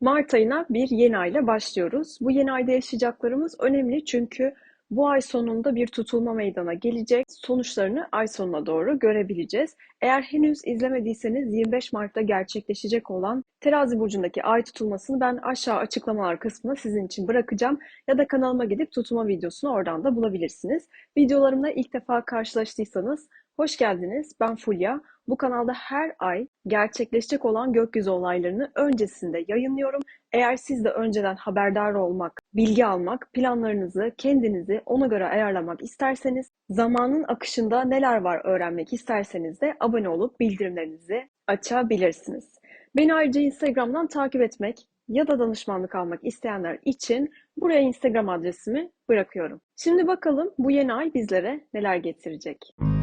Mart ayına bir yeni ayla başlıyoruz. Bu yeni ayda yaşayacaklarımız önemli çünkü bu ay sonunda bir tutulma meydana gelecek. Sonuçlarını ay sonuna doğru görebileceğiz. Eğer henüz izlemediyseniz 25 Mart'ta gerçekleşecek olan Terazi burcundaki ay tutulmasını ben aşağı açıklamalar kısmına sizin için bırakacağım ya da kanalıma gidip tutulma videosunu oradan da bulabilirsiniz. Videolarımla ilk defa karşılaştıysanız hoş geldiniz. Ben Fulya. Bu kanalda her ay gerçekleşecek olan gökyüzü olaylarını öncesinde yayınlıyorum. Eğer siz de önceden haberdar olmak, bilgi almak, planlarınızı, kendinizi ona göre ayarlamak isterseniz, zamanın akışında neler var öğrenmek isterseniz de abone olup bildirimlerinizi açabilirsiniz. Beni ayrıca Instagram'dan takip etmek ya da danışmanlık almak isteyenler için buraya Instagram adresimi bırakıyorum. Şimdi bakalım bu yeni ay bizlere neler getirecek. 10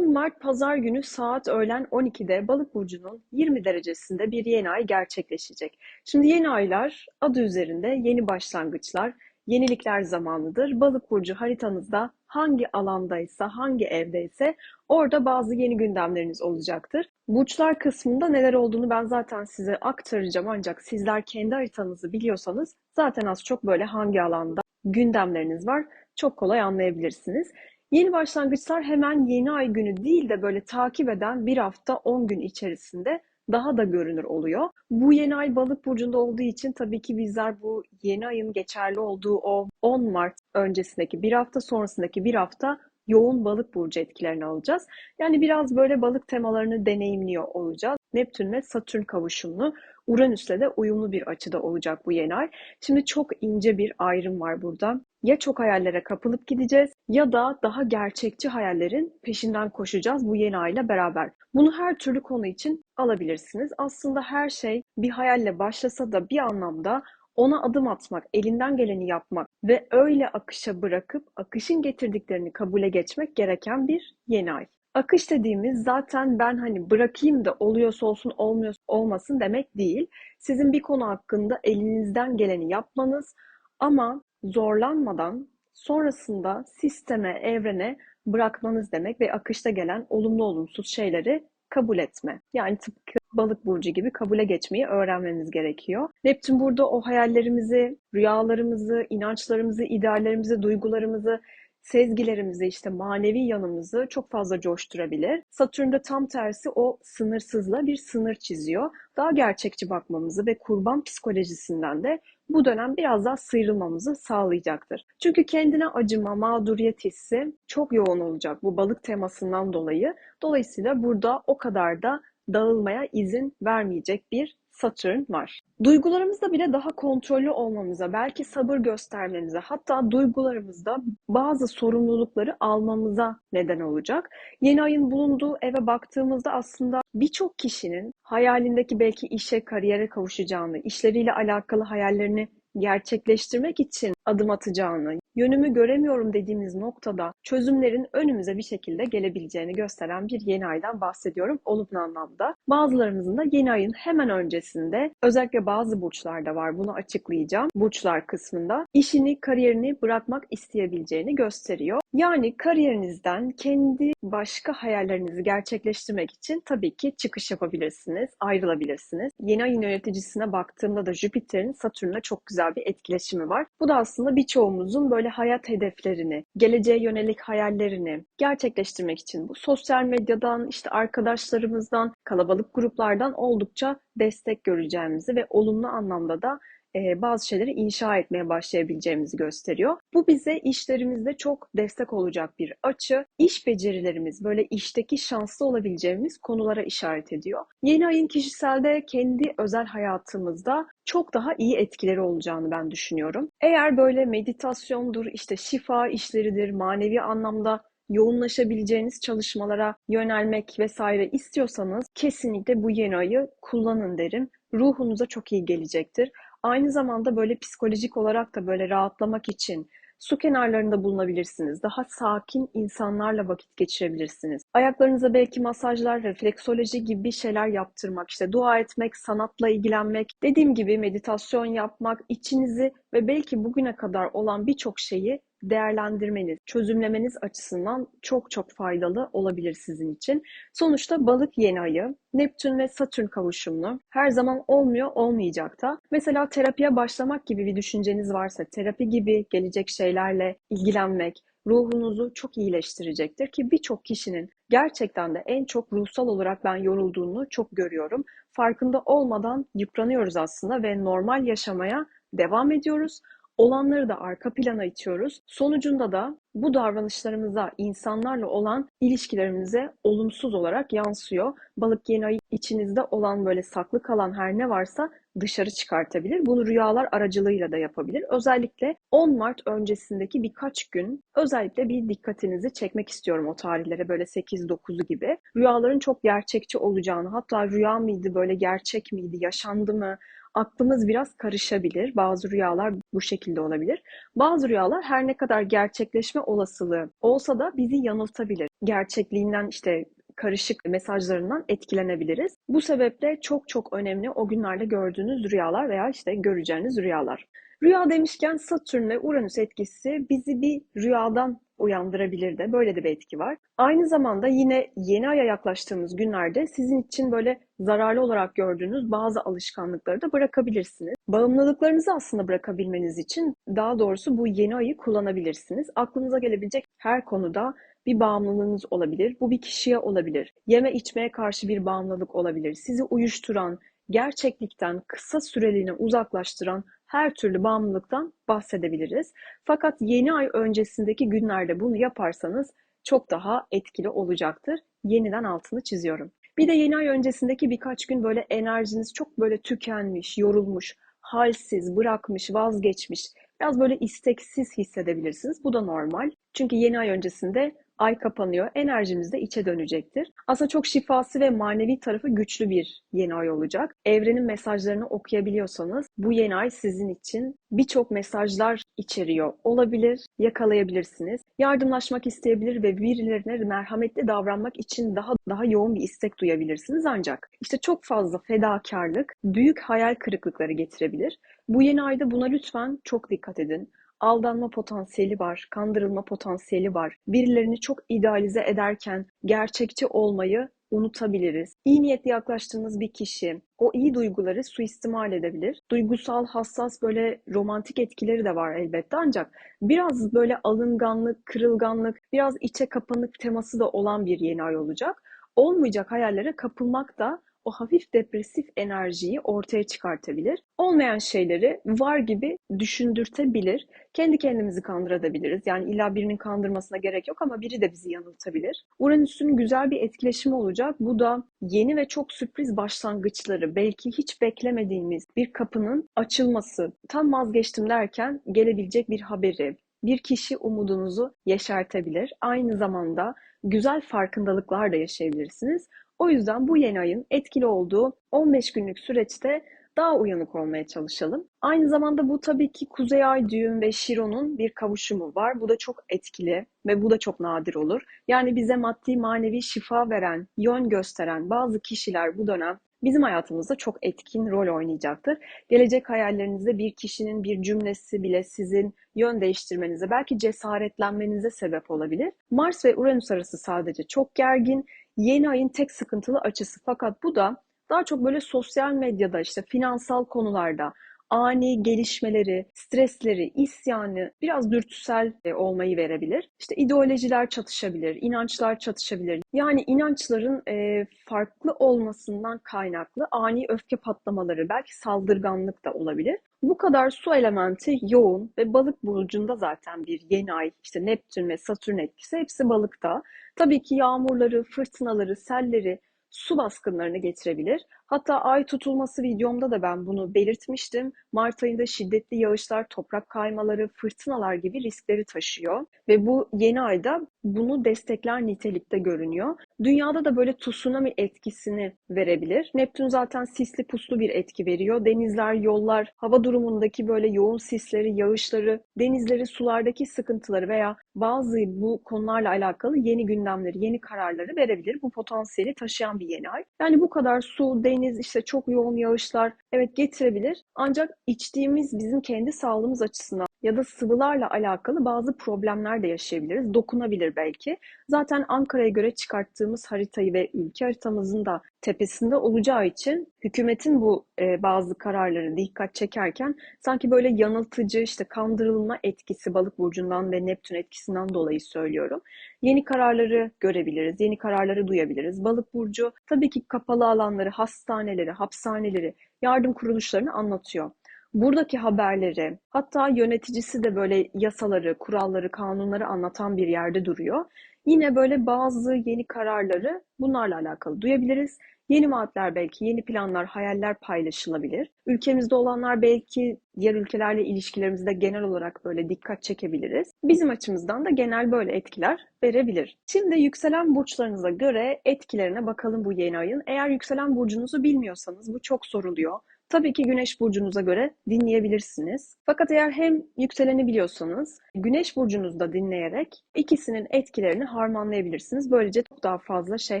Mart Pazar günü saat öğlen 12'de Balık burcunun 20 derecesinde bir yeni ay gerçekleşecek. Şimdi yeni aylar adı üzerinde yeni başlangıçlar, yenilikler zamanıdır. Balık burcu haritanızda hangi alandaysa, hangi evdeyse orada bazı yeni gündemleriniz olacaktır. Burçlar kısmında neler olduğunu ben zaten size aktaracağım ancak sizler kendi haritanızı biliyorsanız zaten az çok böyle hangi alanda gündemleriniz var çok kolay anlayabilirsiniz. Yeni başlangıçlar hemen yeni ay günü değil de böyle takip eden bir hafta 10 gün içerisinde daha da görünür oluyor. Bu yeni ay balık burcunda olduğu için tabii ki bizler bu yeni ayın geçerli olduğu o 10 Mart öncesindeki bir hafta sonrasındaki bir hafta yoğun balık burcu etkilerini alacağız. Yani biraz böyle balık temalarını deneyimliyor olacağız. Neptün ve Satürn kavuşumlu, Uranüs'le de uyumlu bir açıda olacak bu yeni ay. Şimdi çok ince bir ayrım var burada. Ya çok hayallere kapılıp gideceğiz ya da daha gerçekçi hayallerin peşinden koşacağız bu yeni ayla beraber. Bunu her türlü konu için alabilirsiniz. Aslında her şey bir hayalle başlasa da bir anlamda ona adım atmak, elinden geleni yapmak ve öyle akışa bırakıp akışın getirdiklerini kabule geçmek gereken bir yeni ay. Akış dediğimiz zaten ben hani bırakayım da oluyorsa olsun olmuyorsa olmasın demek değil. Sizin bir konu hakkında elinizden geleni yapmanız ama zorlanmadan sonrasında sisteme, evrene bırakmanız demek ve akışta gelen olumlu olumsuz şeyleri kabul etme. Yani tıpkı balık burcu gibi kabule geçmeyi öğrenmemiz gerekiyor. Neptün burada o hayallerimizi, rüyalarımızı, inançlarımızı, ideallerimizi, duygularımızı sezgilerimizi, işte manevi yanımızı çok fazla coşturabilir. Satürn'de tam tersi o sınırsızla bir sınır çiziyor. Daha gerçekçi bakmamızı ve kurban psikolojisinden de bu dönem biraz daha sıyrılmamızı sağlayacaktır. Çünkü kendine acıma, mağduriyet hissi çok yoğun olacak bu balık temasından dolayı. Dolayısıyla burada o kadar da dağılmaya izin vermeyecek bir Satürn var. Duygularımızda bile daha kontrollü olmamıza, belki sabır göstermemize, hatta duygularımızda bazı sorumlulukları almamıza neden olacak. Yeni ayın bulunduğu eve baktığımızda aslında birçok kişinin hayalindeki belki işe, kariyere kavuşacağını, işleriyle alakalı hayallerini gerçekleştirmek için adım atacağını, yönümü göremiyorum dediğimiz noktada çözümlerin önümüze bir şekilde gelebileceğini gösteren bir yeni aydan bahsediyorum olumlu anlamda. Bazılarımızın da yeni ayın hemen öncesinde özellikle bazı burçlarda var bunu açıklayacağım burçlar kısmında işini, kariyerini bırakmak isteyebileceğini gösteriyor. Yani kariyerinizden kendi başka hayallerinizi gerçekleştirmek için tabii ki çıkış yapabilirsiniz, ayrılabilirsiniz. Yeni ayın yöneticisine baktığımda da Jüpiter'in Satürn'le çok güzel bir etkileşimi var. Bu da aslında birçoğumuzun böyle hayat hedeflerini, geleceğe yönelik hayallerini gerçekleştirmek için bu sosyal medyadan, işte arkadaşlarımızdan, kalabalık gruplardan oldukça destek göreceğimizi ve olumlu anlamda da e, bazı şeyleri inşa etmeye başlayabileceğimizi gösteriyor. Bu bize işlerimizde çok destek olacak bir açı. İş becerilerimiz, böyle işteki şanslı olabileceğimiz konulara işaret ediyor. Yeni ayın kişiselde kendi özel hayatımızda çok daha iyi etkileri olacağını ben düşünüyorum. Eğer böyle meditasyondur, işte şifa işleridir, manevi anlamda yoğunlaşabileceğiniz çalışmalara yönelmek vesaire istiyorsanız kesinlikle bu yeni ayı kullanın derim. Ruhunuza çok iyi gelecektir. Aynı zamanda böyle psikolojik olarak da böyle rahatlamak için su kenarlarında bulunabilirsiniz. Daha sakin insanlarla vakit geçirebilirsiniz. Ayaklarınıza belki masajlar, refleksoloji gibi şeyler yaptırmak, işte dua etmek, sanatla ilgilenmek, dediğim gibi meditasyon yapmak, içinizi ve belki bugüne kadar olan birçok şeyi değerlendirmeniz, çözümlemeniz açısından çok çok faydalı olabilir sizin için. Sonuçta balık yeni ayı, Neptün ve Satürn kavuşumlu. Her zaman olmuyor, olmayacak da. Mesela terapiye başlamak gibi bir düşünceniz varsa, terapi gibi gelecek şeylerle ilgilenmek, ruhunuzu çok iyileştirecektir ki birçok kişinin gerçekten de en çok ruhsal olarak ben yorulduğunu çok görüyorum. Farkında olmadan yıpranıyoruz aslında ve normal yaşamaya devam ediyoruz. Olanları da arka plana itiyoruz. Sonucunda da bu davranışlarımıza, insanlarla olan ilişkilerimize olumsuz olarak yansıyor. Balık yeni ay içinizde olan böyle saklı kalan her ne varsa dışarı çıkartabilir. Bunu rüyalar aracılığıyla da yapabilir. Özellikle 10 Mart öncesindeki birkaç gün özellikle bir dikkatinizi çekmek istiyorum o tarihlere böyle 8-9'u gibi. Rüyaların çok gerçekçi olacağını hatta rüya mıydı böyle gerçek miydi yaşandı mı aklımız biraz karışabilir. Bazı rüyalar bu şekilde olabilir. Bazı rüyalar her ne kadar gerçekleşme olasılığı olsa da bizi yanıltabilir. Gerçekliğinden işte karışık mesajlarından etkilenebiliriz. Bu sebeple çok çok önemli o günlerde gördüğünüz rüyalar veya işte göreceğiniz rüyalar. Rüya demişken Satürn ve Uranüs etkisi bizi bir rüyadan uyandırabilir de. Böyle de bir etki var. Aynı zamanda yine yeni aya yaklaştığımız günlerde sizin için böyle zararlı olarak gördüğünüz bazı alışkanlıkları da bırakabilirsiniz. Bağımlılıklarınızı aslında bırakabilmeniz için daha doğrusu bu yeni ayı kullanabilirsiniz. Aklınıza gelebilecek her konuda bir bağımlılığınız olabilir. Bu bir kişiye olabilir. Yeme içmeye karşı bir bağımlılık olabilir. Sizi uyuşturan, gerçeklikten kısa süreliğine uzaklaştıran her türlü bağımlılıktan bahsedebiliriz. Fakat yeni ay öncesindeki günlerde bunu yaparsanız çok daha etkili olacaktır. Yeniden altını çiziyorum. Bir de yeni ay öncesindeki birkaç gün böyle enerjiniz çok böyle tükenmiş, yorulmuş, halsiz, bırakmış, vazgeçmiş, biraz böyle isteksiz hissedebilirsiniz. Bu da normal. Çünkü yeni ay öncesinde ay kapanıyor, enerjimiz de içe dönecektir. Aslında çok şifası ve manevi tarafı güçlü bir yeni ay olacak. Evrenin mesajlarını okuyabiliyorsanız bu yeni ay sizin için birçok mesajlar içeriyor olabilir, yakalayabilirsiniz. Yardımlaşmak isteyebilir ve birilerine merhametli davranmak için daha daha yoğun bir istek duyabilirsiniz ancak işte çok fazla fedakarlık büyük hayal kırıklıkları getirebilir. Bu yeni ayda buna lütfen çok dikkat edin aldanma potansiyeli var, kandırılma potansiyeli var. Birilerini çok idealize ederken gerçekçi olmayı unutabiliriz. İyi niyetli yaklaştığınız bir kişi o iyi duyguları suistimal edebilir. Duygusal, hassas böyle romantik etkileri de var elbette ancak biraz böyle alınganlık, kırılganlık, biraz içe kapanık teması da olan bir yeni ay olacak. Olmayacak hayallere kapılmak da o hafif depresif enerjiyi ortaya çıkartabilir. Olmayan şeyleri var gibi düşündürtebilir. Kendi kendimizi kandırabiliriz. Yani illa birinin kandırmasına gerek yok ama biri de bizi yanıltabilir. Uranüs'ün güzel bir etkileşimi olacak. Bu da yeni ve çok sürpriz başlangıçları, belki hiç beklemediğimiz bir kapının açılması, tam vazgeçtim derken gelebilecek bir haberi, bir kişi umudunuzu yeşertebilir. Aynı zamanda güzel farkındalıklar da yaşayabilirsiniz. O yüzden bu yeni ayın etkili olduğu 15 günlük süreçte daha uyanık olmaya çalışalım. Aynı zamanda bu tabii ki Kuzey Ay düğüm ve Şiron'un bir kavuşumu var. Bu da çok etkili ve bu da çok nadir olur. Yani bize maddi manevi şifa veren, yön gösteren bazı kişiler bu dönem bizim hayatımızda çok etkin rol oynayacaktır. Gelecek hayallerinizde bir kişinin bir cümlesi bile sizin yön değiştirmenize, belki cesaretlenmenize sebep olabilir. Mars ve Uranüs arası sadece çok gergin. Yeni ayın tek sıkıntılı açısı. Fakat bu da daha çok böyle sosyal medyada işte finansal konularda ani gelişmeleri, stresleri, isyanı, biraz dürtüsel e, olmayı verebilir. İşte ideolojiler çatışabilir, inançlar çatışabilir. Yani inançların e, farklı olmasından kaynaklı ani öfke patlamaları, belki saldırganlık da olabilir. Bu kadar su elementi yoğun ve balık burcunda zaten bir yeni ay, işte Neptün ve Satürn etkisi hepsi balıkta. Tabii ki yağmurları, fırtınaları, selleri, su baskınlarını getirebilir. Hatta ay tutulması videomda da ben bunu belirtmiştim. Mart ayında şiddetli yağışlar, toprak kaymaları, fırtınalar gibi riskleri taşıyor. Ve bu yeni ayda bunu destekler nitelikte görünüyor. Dünyada da böyle tsunami etkisini verebilir. Neptün zaten sisli puslu bir etki veriyor. Denizler, yollar, hava durumundaki böyle yoğun sisleri, yağışları, denizleri, sulardaki sıkıntıları veya bazı bu konularla alakalı yeni gündemleri, yeni kararları verebilir. Bu potansiyeli taşıyan bir yeni ay. Yani bu kadar su, deniz, deniz, işte çok yoğun yağışlar evet getirebilir. Ancak içtiğimiz bizim kendi sağlığımız açısından ya da sıvılarla alakalı bazı problemler de yaşayabiliriz. Dokunabilir belki. Zaten Ankara'ya göre çıkarttığımız haritayı ve ülke haritamızın da tepesinde olacağı için hükümetin bu e, bazı kararları dikkat çekerken sanki böyle yanıltıcı işte kandırılma etkisi balık burcundan ve Neptün etkisinden dolayı söylüyorum. Yeni kararları görebiliriz, yeni kararları duyabiliriz. Balık burcu tabii ki kapalı alanları, hastaneleri, hapishaneleri, yardım kuruluşlarını anlatıyor. Buradaki haberleri, hatta yöneticisi de böyle yasaları, kuralları, kanunları anlatan bir yerde duruyor. Yine böyle bazı yeni kararları bunlarla alakalı duyabiliriz. Yeni vaatler belki, yeni planlar, hayaller paylaşılabilir. Ülkemizde olanlar belki diğer ülkelerle ilişkilerimizde genel olarak böyle dikkat çekebiliriz. Bizim açımızdan da genel böyle etkiler verebilir. Şimdi yükselen burçlarınıza göre etkilerine bakalım bu yeni ayın. Eğer yükselen burcunuzu bilmiyorsanız bu çok soruluyor. Tabii ki Güneş burcunuza göre dinleyebilirsiniz. Fakat eğer hem yükseleni biliyorsanız Güneş burcunuzda dinleyerek ikisinin etkilerini harmanlayabilirsiniz. Böylece çok daha fazla şey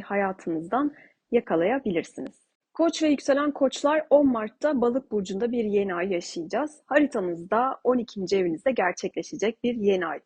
hayatınızdan yakalayabilirsiniz. Koç ve yükselen koçlar 10 Mart'ta Balık burcunda bir yeni ay yaşayacağız. Haritanızda 12. evinizde gerçekleşecek bir yeni ay.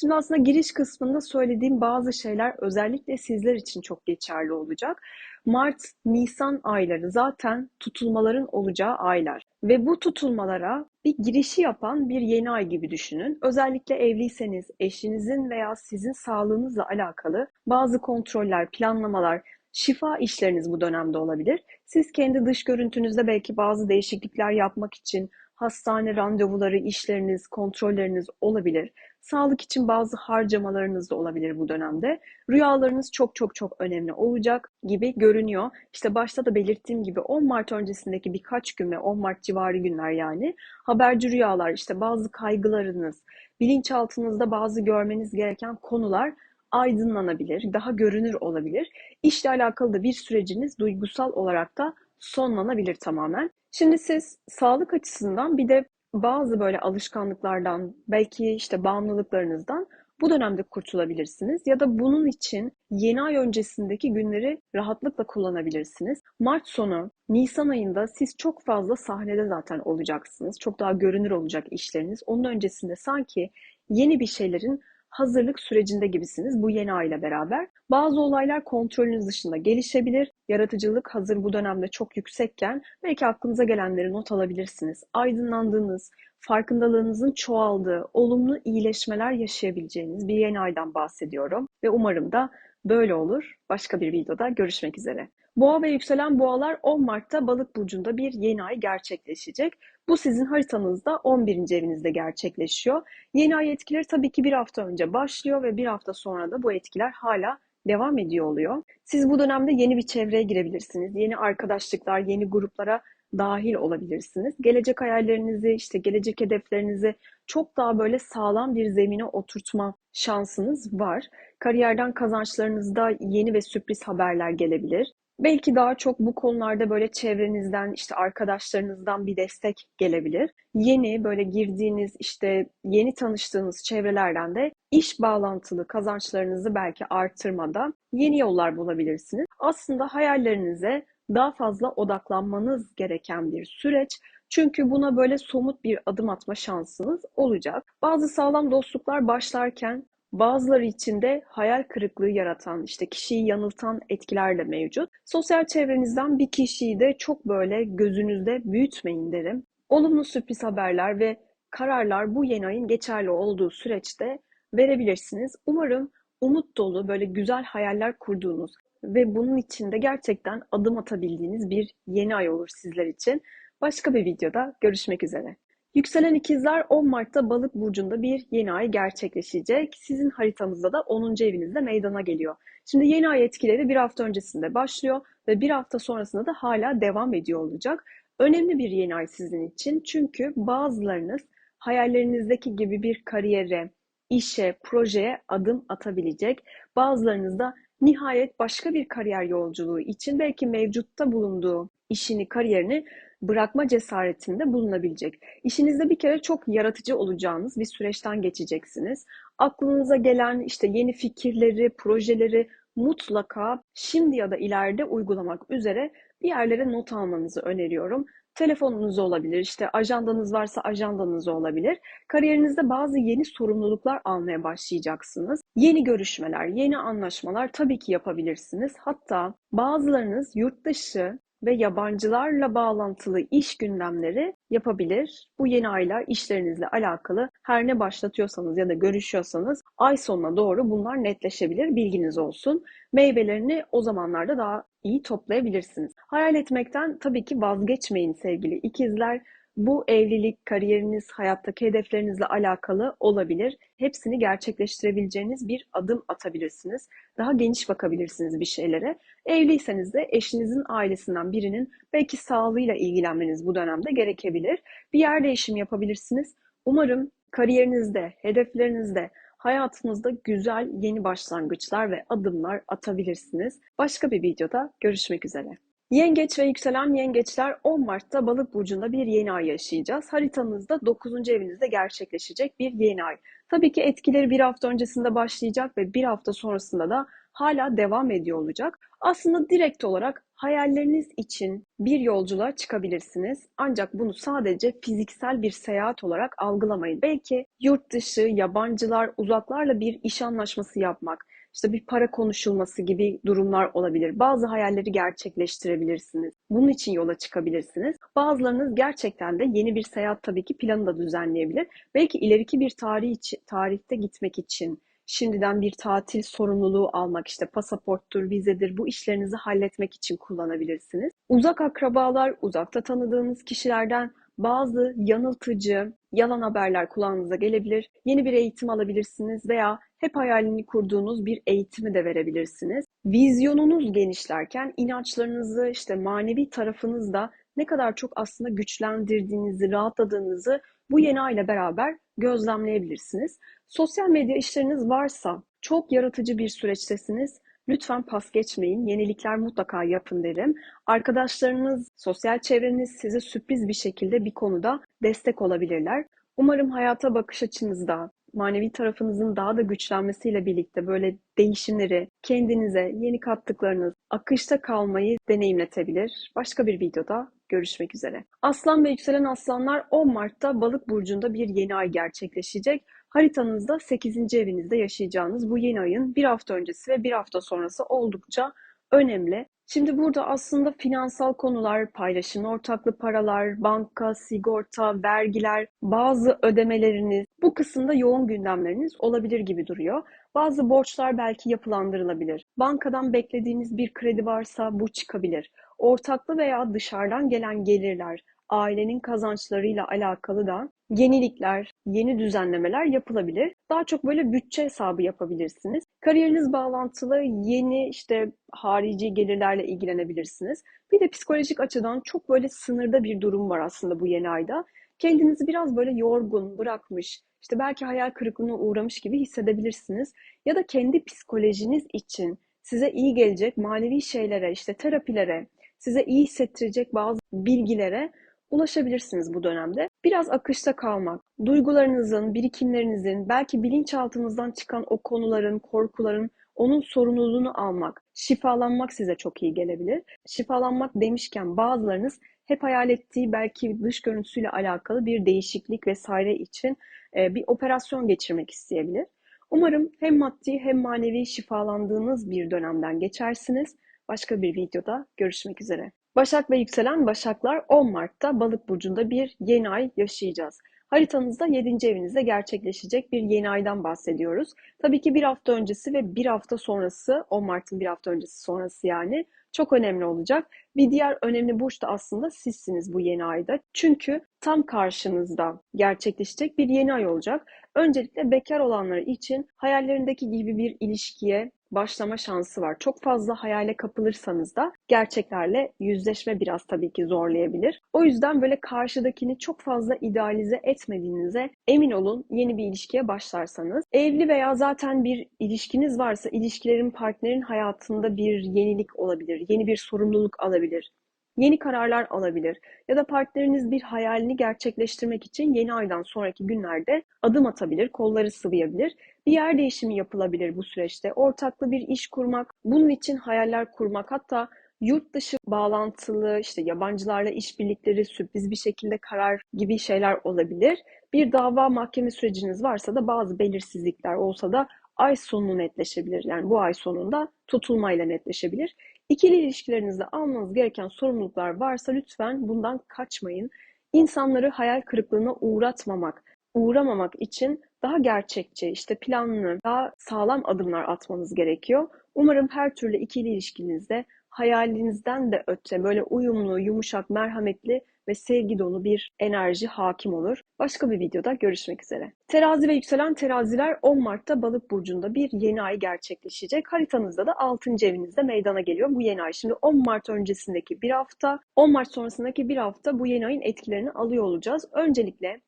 Şimdi aslında giriş kısmında söylediğim bazı şeyler özellikle sizler için çok geçerli olacak. Mart, Nisan ayları zaten tutulmaların olacağı aylar. Ve bu tutulmalara bir girişi yapan bir yeni ay gibi düşünün. Özellikle evliyseniz eşinizin veya sizin sağlığınızla alakalı bazı kontroller, planlamalar, şifa işleriniz bu dönemde olabilir. Siz kendi dış görüntünüzde belki bazı değişiklikler yapmak için hastane randevuları, işleriniz, kontrolleriniz olabilir. Sağlık için bazı harcamalarınız da olabilir bu dönemde. Rüyalarınız çok çok çok önemli olacak gibi görünüyor. İşte başta da belirttiğim gibi 10 Mart öncesindeki birkaç gün ve 10 Mart civarı günler yani haberci rüyalar, işte bazı kaygılarınız, bilinçaltınızda bazı görmeniz gereken konular aydınlanabilir, daha görünür olabilir. İşle alakalı da bir süreciniz duygusal olarak da sonlanabilir tamamen. Şimdi siz sağlık açısından bir de bazı böyle alışkanlıklardan, belki işte bağımlılıklarınızdan bu dönemde kurtulabilirsiniz ya da bunun için yeni ay öncesindeki günleri rahatlıkla kullanabilirsiniz. Mart sonu, Nisan ayında siz çok fazla sahnede zaten olacaksınız. Çok daha görünür olacak işleriniz. Onun öncesinde sanki yeni bir şeylerin hazırlık sürecinde gibisiniz bu yeni ayla beraber. Bazı olaylar kontrolünüz dışında gelişebilir. Yaratıcılık hazır bu dönemde çok yüksekken belki aklınıza gelenleri not alabilirsiniz. Aydınlandığınız, farkındalığınızın çoğaldığı, olumlu iyileşmeler yaşayabileceğiniz bir yeni aydan bahsediyorum. Ve umarım da böyle olur. Başka bir videoda görüşmek üzere. Boğa ve yükselen boğalar 10 Mart'ta Balık burcunda bir yeni ay gerçekleşecek. Bu sizin haritanızda 11. evinizde gerçekleşiyor. Yeni ay etkileri tabii ki bir hafta önce başlıyor ve bir hafta sonra da bu etkiler hala devam ediyor oluyor. Siz bu dönemde yeni bir çevreye girebilirsiniz. Yeni arkadaşlıklar, yeni gruplara dahil olabilirsiniz. Gelecek hayallerinizi, işte gelecek hedeflerinizi çok daha böyle sağlam bir zemine oturtma şansınız var. Kariyerden kazançlarınızda yeni ve sürpriz haberler gelebilir. Belki daha çok bu konularda böyle çevrenizden, işte arkadaşlarınızdan bir destek gelebilir. Yeni böyle girdiğiniz, işte yeni tanıştığınız çevrelerden de iş bağlantılı kazançlarınızı belki artırmada yeni yollar bulabilirsiniz. Aslında hayallerinize daha fazla odaklanmanız gereken bir süreç. Çünkü buna böyle somut bir adım atma şansınız olacak. Bazı sağlam dostluklar başlarken Bazıları için de hayal kırıklığı yaratan, işte kişiyi yanıltan etkiler de mevcut. Sosyal çevrenizden bir kişiyi de çok böyle gözünüzde büyütmeyin derim. Olumlu sürpriz haberler ve kararlar bu yeni ayın geçerli olduğu süreçte verebilirsiniz. Umarım umut dolu, böyle güzel hayaller kurduğunuz ve bunun içinde gerçekten adım atabildiğiniz bir yeni ay olur sizler için. Başka bir videoda görüşmek üzere. Yükselen ikizler 10 Mart'ta Balık burcunda bir yeni ay gerçekleşecek. Sizin haritanızda da 10. evinizde meydana geliyor. Şimdi yeni ay etkileri bir hafta öncesinde başlıyor ve bir hafta sonrasında da hala devam ediyor olacak. Önemli bir yeni ay sizin için çünkü bazılarınız hayallerinizdeki gibi bir kariyere, işe, projeye adım atabilecek. Bazılarınız da nihayet başka bir kariyer yolculuğu için belki mevcutta bulunduğu işini, kariyerini bırakma cesaretinde bulunabilecek. İşinizde bir kere çok yaratıcı olacağınız bir süreçten geçeceksiniz. Aklınıza gelen işte yeni fikirleri, projeleri mutlaka şimdi ya da ileride uygulamak üzere bir yerlere not almanızı öneriyorum. Telefonunuz olabilir, işte ajandanız varsa ajandanız olabilir. Kariyerinizde bazı yeni sorumluluklar almaya başlayacaksınız. Yeni görüşmeler, yeni anlaşmalar tabii ki yapabilirsiniz. Hatta bazılarınız yurt dışı ve yabancılarla bağlantılı iş gündemleri yapabilir. Bu yeni aylar işlerinizle alakalı her ne başlatıyorsanız ya da görüşüyorsanız ay sonuna doğru bunlar netleşebilir. Bilginiz olsun. Meyvelerini o zamanlarda daha iyi toplayabilirsiniz. Hayal etmekten tabii ki vazgeçmeyin sevgili ikizler. Bu evlilik, kariyeriniz, hayattaki hedeflerinizle alakalı olabilir. Hepsini gerçekleştirebileceğiniz bir adım atabilirsiniz. Daha geniş bakabilirsiniz bir şeylere. Evliyseniz de eşinizin ailesinden birinin belki sağlığıyla ilgilenmeniz bu dönemde gerekebilir. Bir yer değişimi yapabilirsiniz. Umarım kariyerinizde, hedeflerinizde, hayatınızda güzel yeni başlangıçlar ve adımlar atabilirsiniz. Başka bir videoda görüşmek üzere. Yengeç ve yükselen yengeçler 10 Mart'ta Balık burcunda bir yeni ay yaşayacağız. Haritanızda 9. evinizde gerçekleşecek bir yeni ay. Tabii ki etkileri bir hafta öncesinde başlayacak ve bir hafta sonrasında da hala devam ediyor olacak. Aslında direkt olarak hayalleriniz için bir yolculuğa çıkabilirsiniz. Ancak bunu sadece fiziksel bir seyahat olarak algılamayın. Belki yurt dışı, yabancılar, uzaklarla bir iş anlaşması yapmak, işte bir para konuşulması gibi durumlar olabilir. Bazı hayalleri gerçekleştirebilirsiniz. Bunun için yola çıkabilirsiniz. Bazılarınız gerçekten de yeni bir seyahat tabii ki planı da düzenleyebilir. Belki ileriki bir tarih için, tarihte gitmek için şimdiden bir tatil sorumluluğu almak, işte pasaporttur, vizedir bu işlerinizi halletmek için kullanabilirsiniz. Uzak akrabalar, uzakta tanıdığınız kişilerden bazı yanıltıcı, yalan haberler kulağınıza gelebilir. Yeni bir eğitim alabilirsiniz veya hep hayalini kurduğunuz bir eğitimi de verebilirsiniz. Vizyonunuz genişlerken inançlarınızı, işte manevi tarafınızı da ne kadar çok aslında güçlendirdiğinizi, rahatladığınızı bu yeni ayla beraber gözlemleyebilirsiniz. Sosyal medya işleriniz varsa çok yaratıcı bir süreçtesiniz. Lütfen pas geçmeyin. Yenilikler mutlaka yapın derim. Arkadaşlarınız, sosyal çevreniz size sürpriz bir şekilde bir konuda destek olabilirler. Umarım hayata bakış açınızda, manevi tarafınızın daha da güçlenmesiyle birlikte böyle değişimleri kendinize, yeni kattıklarınız, akışta kalmayı deneyimletebilir. Başka bir videoda görüşmek üzere. Aslan ve yükselen aslanlar 10 Mart'ta Balık burcunda bir yeni ay gerçekleşecek. Haritanızda 8. evinizde yaşayacağınız bu yeni ayın bir hafta öncesi ve bir hafta sonrası oldukça önemli. Şimdi burada aslında finansal konular, paylaşım ortaklı paralar, banka, sigorta, vergiler, bazı ödemeleriniz, bu kısımda yoğun gündemleriniz olabilir gibi duruyor. Bazı borçlar belki yapılandırılabilir. Bankadan beklediğiniz bir kredi varsa bu çıkabilir. Ortaklı veya dışarıdan gelen gelirler, ailenin kazançlarıyla alakalı da yenilikler, yeni düzenlemeler yapılabilir. Daha çok böyle bütçe hesabı yapabilirsiniz. Kariyeriniz bağlantılı yeni işte harici gelirlerle ilgilenebilirsiniz. Bir de psikolojik açıdan çok böyle sınırda bir durum var aslında bu yeni ayda. Kendinizi biraz böyle yorgun, bırakmış, işte belki hayal kırıklığına uğramış gibi hissedebilirsiniz. Ya da kendi psikolojiniz için size iyi gelecek manevi şeylere, işte terapilere, size iyi hissettirecek bazı bilgilere ulaşabilirsiniz bu dönemde. Biraz akışta kalmak, duygularınızın, birikimlerinizin, belki bilinçaltınızdan çıkan o konuların, korkuların, onun sorumluluğunu almak, şifalanmak size çok iyi gelebilir. Şifalanmak demişken bazılarınız hep hayal ettiği belki dış görüntüsüyle alakalı bir değişiklik vesaire için e, bir operasyon geçirmek isteyebilir. Umarım hem maddi hem manevi şifalandığınız bir dönemden geçersiniz. Başka bir videoda görüşmek üzere. Başak ve yükselen Başaklar 10 Mart'ta Balık burcunda bir yeni ay yaşayacağız. Haritanızda 7. evinizde gerçekleşecek bir yeni aydan bahsediyoruz. Tabii ki bir hafta öncesi ve bir hafta sonrası, 10 Mart'ın bir hafta öncesi sonrası yani çok önemli olacak. Bir diğer önemli burç da aslında sizsiniz bu yeni ayda. Çünkü tam karşınızda gerçekleşecek bir yeni ay olacak. Öncelikle bekar olanlar için hayallerindeki gibi bir ilişkiye başlama şansı var. Çok fazla hayale kapılırsanız da gerçeklerle yüzleşme biraz tabii ki zorlayabilir. O yüzden böyle karşıdakini çok fazla idealize etmediğinize emin olun yeni bir ilişkiye başlarsanız. Evli veya zaten bir ilişkiniz varsa ilişkilerin partnerin hayatında bir yenilik olabilir, yeni bir sorumluluk alabilir yeni kararlar alabilir ya da partneriniz bir hayalini gerçekleştirmek için yeni aydan sonraki günlerde adım atabilir, kolları sıvayabilir. Bir yer değişimi yapılabilir bu süreçte. Ortaklı bir iş kurmak, bunun için hayaller kurmak, hatta yurt dışı bağlantılı, işte yabancılarla işbirlikleri, sürpriz bir şekilde karar gibi şeyler olabilir. Bir dava mahkeme süreciniz varsa da bazı belirsizlikler olsa da ay sonu netleşebilir. Yani bu ay sonunda tutulmayla netleşebilir. İkili ilişkilerinizde almanız gereken sorumluluklar varsa lütfen bundan kaçmayın. İnsanları hayal kırıklığına uğratmamak, uğramamak için daha gerçekçi, işte planlı, daha sağlam adımlar atmanız gerekiyor. Umarım her türlü ikili ilişkinizde hayalinizden de öte böyle uyumlu, yumuşak, merhametli ve sevgi dolu bir enerji hakim olur. Başka bir videoda görüşmek üzere. Terazi ve yükselen teraziler 10 Mart'ta Balık burcunda bir yeni ay gerçekleşecek. Haritanızda da 6. evinizde meydana geliyor bu yeni ay. Şimdi 10 Mart öncesindeki bir hafta, 10 Mart sonrasındaki bir hafta bu yeni ayın etkilerini alıyor olacağız. Öncelikle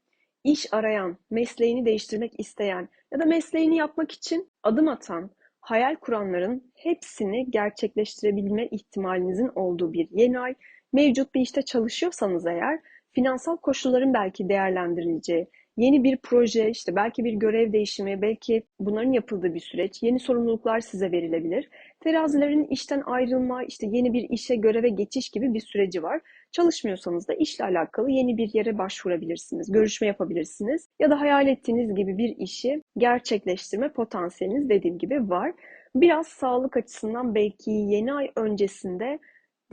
iş arayan, mesleğini değiştirmek isteyen ya da mesleğini yapmak için adım atan, hayal kuranların hepsini gerçekleştirebilme ihtimalinizin olduğu bir yeni ay. Mevcut bir işte çalışıyorsanız eğer finansal koşulların belki değerlendirileceği, yeni bir proje, işte belki bir görev değişimi, belki bunların yapıldığı bir süreç, yeni sorumluluklar size verilebilir. Terazilerin işten ayrılma, işte yeni bir işe, göreve geçiş gibi bir süreci var. Çalışmıyorsanız da işle alakalı yeni bir yere başvurabilirsiniz, görüşme yapabilirsiniz ya da hayal ettiğiniz gibi bir işi gerçekleştirme potansiyeliniz dediğim gibi var. Biraz sağlık açısından belki yeni ay öncesinde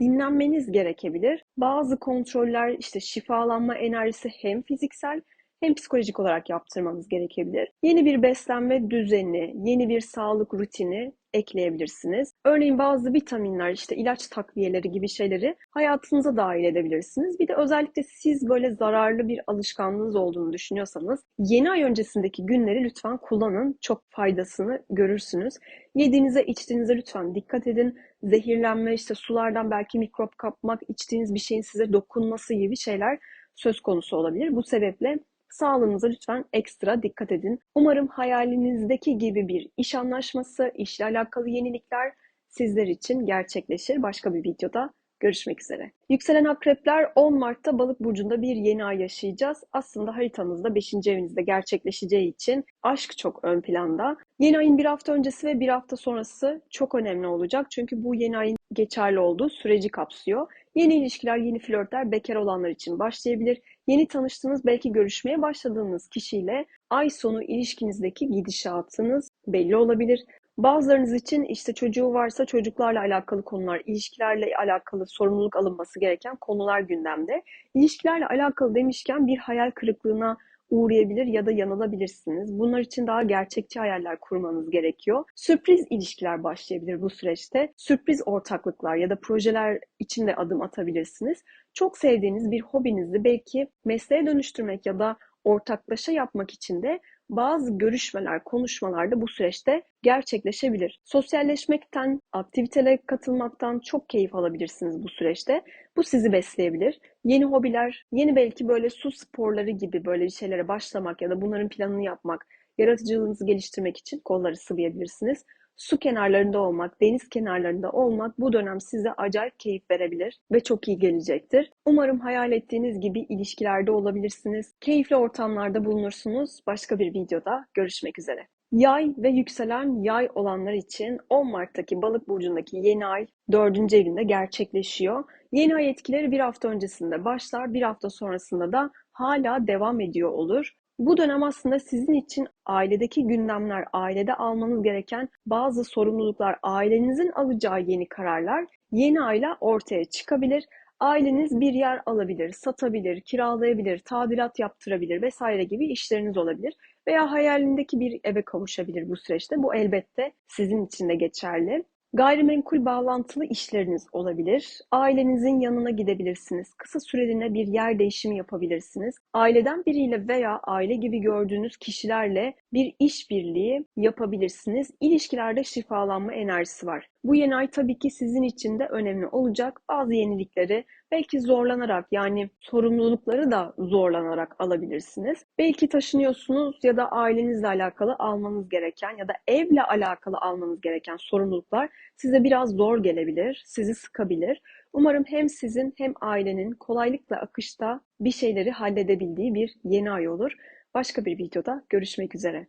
dinlenmeniz gerekebilir. Bazı kontroller işte şifalanma enerjisi hem fiziksel hem psikolojik olarak yaptırmanız gerekebilir. Yeni bir beslenme düzeni, yeni bir sağlık rutini ekleyebilirsiniz. Örneğin bazı vitaminler, işte ilaç takviyeleri gibi şeyleri hayatınıza dahil edebilirsiniz. Bir de özellikle siz böyle zararlı bir alışkanlığınız olduğunu düşünüyorsanız yeni ay öncesindeki günleri lütfen kullanın. Çok faydasını görürsünüz. Yediğinize, içtiğinize lütfen dikkat edin. Zehirlenme, işte sulardan belki mikrop kapmak, içtiğiniz bir şeyin size dokunması gibi şeyler söz konusu olabilir. Bu sebeple Sağlığınıza lütfen ekstra dikkat edin. Umarım hayalinizdeki gibi bir iş anlaşması, işle alakalı yenilikler sizler için gerçekleşir. Başka bir videoda görüşmek üzere. Yükselen akrepler 10 Mart'ta Balık burcunda bir yeni ay yaşayacağız. Aslında haritanızda 5. evinizde gerçekleşeceği için aşk çok ön planda. Yeni ayın bir hafta öncesi ve bir hafta sonrası çok önemli olacak. Çünkü bu yeni ayın geçerli olduğu süreci kapsıyor. Yeni ilişkiler, yeni flörtler bekar olanlar için başlayabilir. Yeni tanıştığınız, belki görüşmeye başladığınız kişiyle ay sonu ilişkinizdeki gidişatınız belli olabilir. Bazılarınız için işte çocuğu varsa çocuklarla alakalı konular, ilişkilerle alakalı sorumluluk alınması gereken konular gündemde. İlişkilerle alakalı demişken bir hayal kırıklığına uğrayabilir ya da yanılabilirsiniz. Bunlar için daha gerçekçi hayaller kurmanız gerekiyor. Sürpriz ilişkiler başlayabilir bu süreçte. Sürpriz ortaklıklar ya da projeler için de adım atabilirsiniz. Çok sevdiğiniz bir hobinizi belki mesleğe dönüştürmek ya da ortaklaşa yapmak için de bazı görüşmeler, konuşmalar da bu süreçte gerçekleşebilir. Sosyalleşmekten, aktivitelere katılmaktan çok keyif alabilirsiniz bu süreçte. Bu sizi besleyebilir. Yeni hobiler, yeni belki böyle su sporları gibi böyle şeylere başlamak ya da bunların planını yapmak, yaratıcılığınızı geliştirmek için kolları sıvayabilirsiniz su kenarlarında olmak, deniz kenarlarında olmak bu dönem size acayip keyif verebilir ve çok iyi gelecektir. Umarım hayal ettiğiniz gibi ilişkilerde olabilirsiniz. Keyifli ortamlarda bulunursunuz. Başka bir videoda görüşmek üzere. Yay ve yükselen yay olanlar için 10 Mart'taki balık burcundaki yeni ay 4. evinde gerçekleşiyor. Yeni ay etkileri bir hafta öncesinde başlar, bir hafta sonrasında da hala devam ediyor olur. Bu dönem aslında sizin için ailedeki gündemler, ailede almanız gereken bazı sorumluluklar, ailenizin alacağı yeni kararlar yeni ayla ortaya çıkabilir. Aileniz bir yer alabilir, satabilir, kiralayabilir, tadilat yaptırabilir vesaire gibi işleriniz olabilir. Veya hayalindeki bir eve kavuşabilir bu süreçte. Bu elbette sizin için de geçerli. Gayrimenkul bağlantılı işleriniz olabilir. Ailenizin yanına gidebilirsiniz. Kısa süreliğine bir yer değişimi yapabilirsiniz. Aileden biriyle veya aile gibi gördüğünüz kişilerle bir işbirliği yapabilirsiniz. İlişkilerde şifalanma enerjisi var. Bu yeni ay tabii ki sizin için de önemli olacak. Bazı yenilikleri belki zorlanarak yani sorumlulukları da zorlanarak alabilirsiniz. Belki taşınıyorsunuz ya da ailenizle alakalı almanız gereken ya da evle alakalı almanız gereken sorumluluklar size biraz zor gelebilir, sizi sıkabilir. Umarım hem sizin hem ailenin kolaylıkla akışta bir şeyleri halledebildiği bir yeni ay olur. Başka bir videoda görüşmek üzere.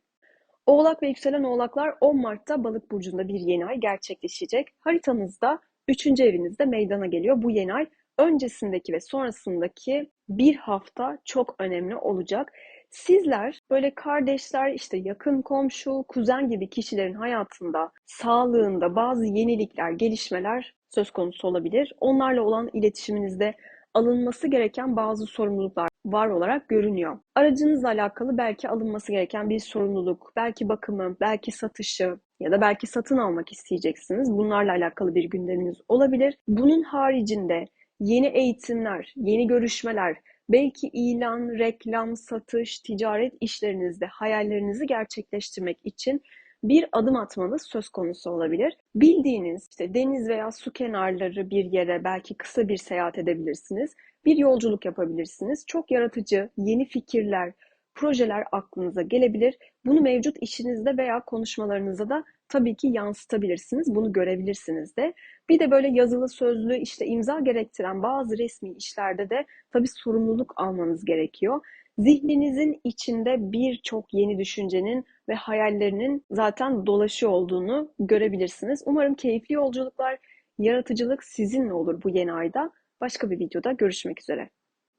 Oğlak ve yükselen oğlaklar 10 Mart'ta Balık burcunda bir yeni ay gerçekleşecek. Haritanızda üçüncü evinizde meydana geliyor bu yeni ay. Öncesindeki ve sonrasındaki bir hafta çok önemli olacak. Sizler böyle kardeşler, işte yakın komşu, kuzen gibi kişilerin hayatında, sağlığında bazı yenilikler, gelişmeler söz konusu olabilir. Onlarla olan iletişiminizde alınması gereken bazı sorumluluklar var olarak görünüyor. Aracınızla alakalı belki alınması gereken bir sorumluluk, belki bakımı, belki satışı ya da belki satın almak isteyeceksiniz. Bunlarla alakalı bir gündeminiz olabilir. Bunun haricinde yeni eğitimler, yeni görüşmeler, belki ilan, reklam, satış, ticaret işlerinizde hayallerinizi gerçekleştirmek için bir adım atmanız söz konusu olabilir. Bildiğiniz işte deniz veya su kenarları bir yere belki kısa bir seyahat edebilirsiniz. Bir yolculuk yapabilirsiniz. Çok yaratıcı, yeni fikirler, projeler aklınıza gelebilir. Bunu mevcut işinizde veya konuşmalarınızda da tabii ki yansıtabilirsiniz. Bunu görebilirsiniz de. Bir de böyle yazılı sözlü işte imza gerektiren bazı resmi işlerde de tabii sorumluluk almanız gerekiyor. Zihninizin içinde birçok yeni düşüncenin ve hayallerinin zaten dolaşıyor olduğunu görebilirsiniz. Umarım keyifli yolculuklar, yaratıcılık sizinle olur bu yeni ayda. Başka bir videoda görüşmek üzere.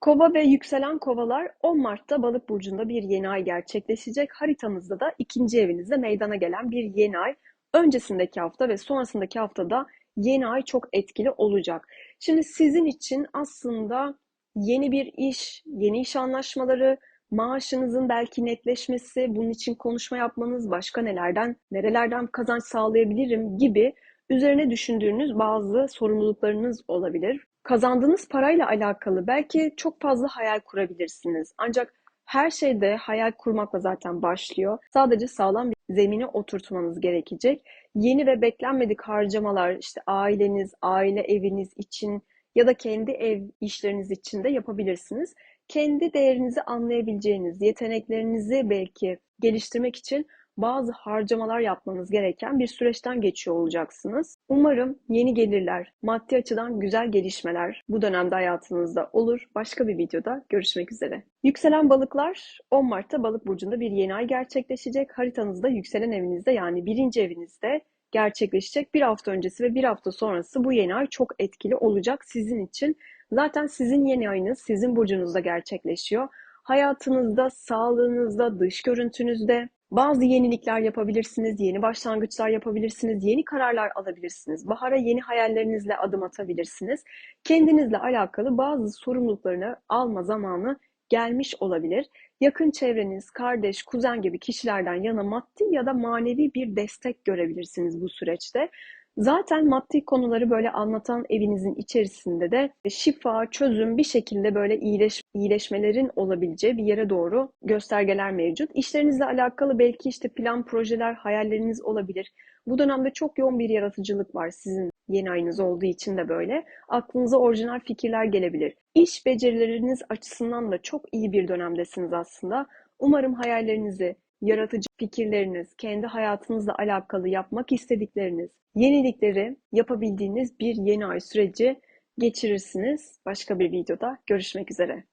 Kova ve yükselen kovalar 10 Mart'ta Balık burcunda bir yeni ay gerçekleşecek. Haritanızda da ikinci evinizde meydana gelen bir yeni ay. Öncesindeki hafta ve sonrasındaki haftada yeni ay çok etkili olacak. Şimdi sizin için aslında yeni bir iş, yeni iş anlaşmaları, maaşınızın belki netleşmesi, bunun için konuşma yapmanız, başka nelerden, nerelerden kazanç sağlayabilirim gibi üzerine düşündüğünüz bazı sorumluluklarınız olabilir. Kazandığınız parayla alakalı belki çok fazla hayal kurabilirsiniz. Ancak her şeyde hayal kurmakla zaten başlıyor. Sadece sağlam bir zemine oturtmanız gerekecek. Yeni ve beklenmedik harcamalar işte aileniz, aile eviniz için ya da kendi ev işleriniz için de yapabilirsiniz. Kendi değerinizi anlayabileceğiniz, yeteneklerinizi belki geliştirmek için bazı harcamalar yapmanız gereken bir süreçten geçiyor olacaksınız. Umarım yeni gelirler, maddi açıdan güzel gelişmeler bu dönemde hayatınızda olur. Başka bir videoda görüşmek üzere. Yükselen balıklar 10 Mart'ta balık burcunda bir yeni ay gerçekleşecek. Haritanızda yükselen evinizde yani birinci evinizde gerçekleşecek. Bir hafta öncesi ve bir hafta sonrası bu yeni ay çok etkili olacak sizin için. Zaten sizin yeni ayınız sizin burcunuzda gerçekleşiyor. Hayatınızda, sağlığınızda, dış görüntünüzde bazı yenilikler yapabilirsiniz, yeni başlangıçlar yapabilirsiniz, yeni kararlar alabilirsiniz. Bahara yeni hayallerinizle adım atabilirsiniz. Kendinizle alakalı bazı sorumluluklarını alma zamanı gelmiş olabilir. Yakın çevreniz, kardeş, kuzen gibi kişilerden yana maddi ya da manevi bir destek görebilirsiniz bu süreçte. Zaten maddi konuları böyle anlatan evinizin içerisinde de şifa, çözüm bir şekilde böyle iyileş, iyileşmelerin olabileceği bir yere doğru göstergeler mevcut. İşlerinizle alakalı belki işte plan, projeler, hayalleriniz olabilir. Bu dönemde çok yoğun bir yaratıcılık var sizin yeni ayınız olduğu için de böyle. Aklınıza orijinal fikirler gelebilir. İş becerileriniz açısından da çok iyi bir dönemdesiniz aslında. Umarım hayallerinizi, yaratıcı fikirleriniz, kendi hayatınızla alakalı yapmak istedikleriniz, yenilikleri yapabildiğiniz bir yeni ay süreci geçirirsiniz. Başka bir videoda görüşmek üzere.